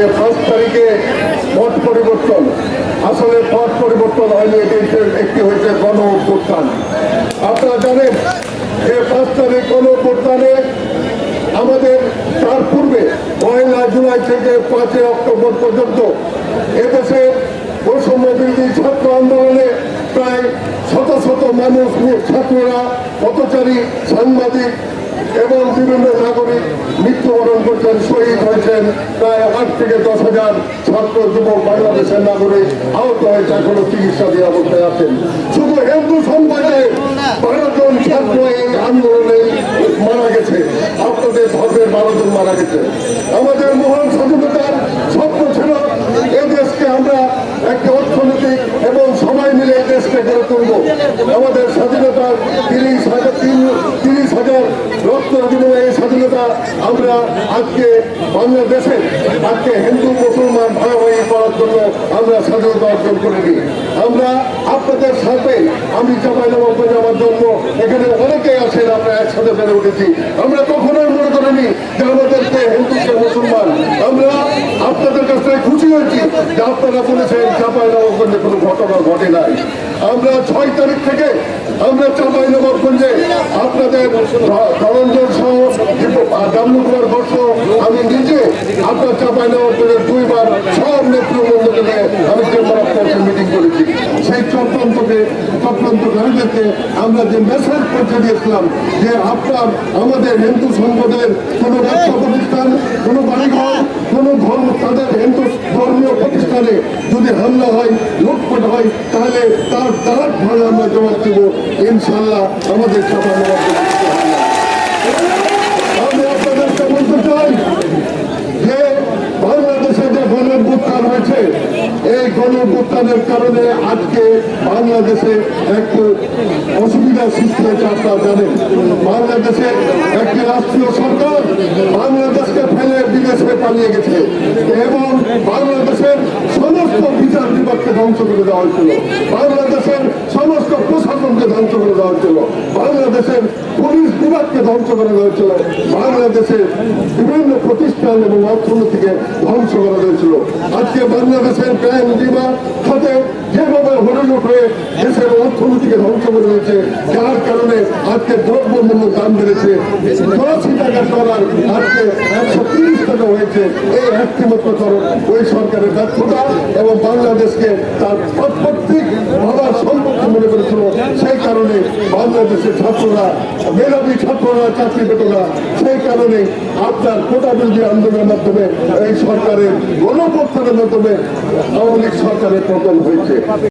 যে পাঁচ তারিখে পথ পরিবর্তন। আসলে পথ পরিবর্তন হয়নি, এটি একটি- হয়েছে গণ অভ্যুত্থান। আপনারা জানেন যে পাঁচ তারিখ গণ অভ্যুত্থানে আমাদের তার পূর্বে পয়লা জুলাই থেকে পাঁচই অক্টোবর পর্যন্ত এদেশে বৈষম্য বিরোধী ছাত্র আন্দোলনে প্রায় শত শত মানুষ ছাত্ররা, পথচারী, সাংবাদিক এবং বিভিন্ন নাগরিক মৃত্যুবরণ করছেন, শহীদ হয়েছেন প্রায় আট থেকে দশ হাজার ছাত্র যুবক বাংলাদেশের নাগরিক আহত হয়েছে, এখনও চিকিৎসাধীন অবস্থায় আছেন। শুধু হিন্দু সম্প্রদায়ে বারো জন ছাত্র এই আন্দোলনে মারা গেছে। আপনাদের ধর্মের বারো জন মারা গেছে। আমাদের মহান স্বাধীনতার স্বপ্ন ছিল এই দেশকে আমরা একটা অর্থনৈতিক এবং সবাই মিলে এই দেশকে গড়ে তুলব। আমাদের স্বাধীনতার তিরিশ হাজার তিন তিরিশ হাজার রক্তের বিনিময়ে আমরা আজকে বাংলাদেশে, আজকে হিন্দু, মুসলমান ভাগাভাগি করার জন্য আমরা স্বাধীনতা অর্জন করিনি আমরা আপনাদের সাথে, আমি চাপাইনবাবগঞ্জ যাওয়ার জন্য, এখানে অনেকেই আছেন, আমরা একসাথে বেড়ে উঠেছি। আমরা কখনোই মনে করিনি যে আমাদেরকে হিন্দুকে মুসলমান। আমরা আপনাদের কাছ থেকে খুশি হয়েছি যে আপনারা বলেছেন চাপাইনবাবগঞ্জে কোনো ঘটনা ঘটে নাই। আমরা ছয় তারিখ থেকে আমরা চাপাইনবাবগঞ্জে আপনাদের ধরঞ্জন সহ বর্ষ, আমি নিজে আপনার চাপাইনবাবগঞ্জের দুইবার সব নেতৃবৃন্দকে আমি চেম্বার অফ মিটিং করেছি। সেই চক্রান্তকে চক্রান্তকারীদেরকে আমরা যে মেসেজ পৌঁছে দিয়েছিলাম যে আপনার আমাদের হিন্দু সম্প্রদায়ের কোনো ব্যবসা প্রতিষ্ঠান, কোনো বাড়িঘর, কোনো ধর্ম, তাদের হিন্দু ধর্মীয় প্রতিষ্ঠানে যদি হামলা হয়, লুটপাট হয়, তাহলে তার দাঁড় ভাবে আমরা জবাব দেব। ইনশাল্লাহ আমাদের চাপা নেওয়ার আমি আপনাদেরকে বলতে চাই যে বাংলাদেশে যে গণভ্যুত্থান হয়েছে এই কারণে আজকে বাংলাদেশে একটু অসুবিধার সৃষ্টি হয়েছে আপনারা জানেন। বাংলাদেশে একটি রাষ্ট্রীয় সরকার বাংলাদেশকে ফেলে বিদেশে পালিয়ে গেছে এবং বাংলাদেশের সমস্ত বিচার বিভাগকে ধ্বংস করে দেওয়া হয়েছিল। বাংলাদেশের সমস্ত প্রশাসনকে ধ্বংস করে দেওয়া হয়েছিল বাংলাদেশের পুলিশ বিভাগকে ধ্বংস করে দেওয়া হয়েছিল বাংলাদেশের বিভিন্ন প্রতিষ্ঠান এবং অর্থনীতিকে ধ্বংস করা হয়েছিল আজকে বাংলাদেশের ক্রাইম বিমা খাতে যেভাবে হরিলুট হয়ে দেশের অর্থনীতিকে ধ্বংস করে দিয়েছে, যার কারণে আজকে দ্রব্য মূল্য দাম বেড়েছে। চুরাশি টাকা ডলার আজকে একশো তিরিশ টাকা হয়েছে। এই একটি মাত্র কারণ ওই সরকারের ব্যর্থতা এবং বাংলাদেশকে তার প্রত্যেক বাবার সম্পত্তি মনে করেছিল। সেই কারণে বাংলাদেশের ছাত্ররা, মেধাবী ছাত্ররা, চাকরি পেত না। সেই কারণে আপনার কোটা বিরোধী আন্দোলনের মাধ্যমে এই সরকারের গণপ্রত্যানের মাধ্যমে আওয়ামী লীগ সরকারের পতন হয়েছে। papi.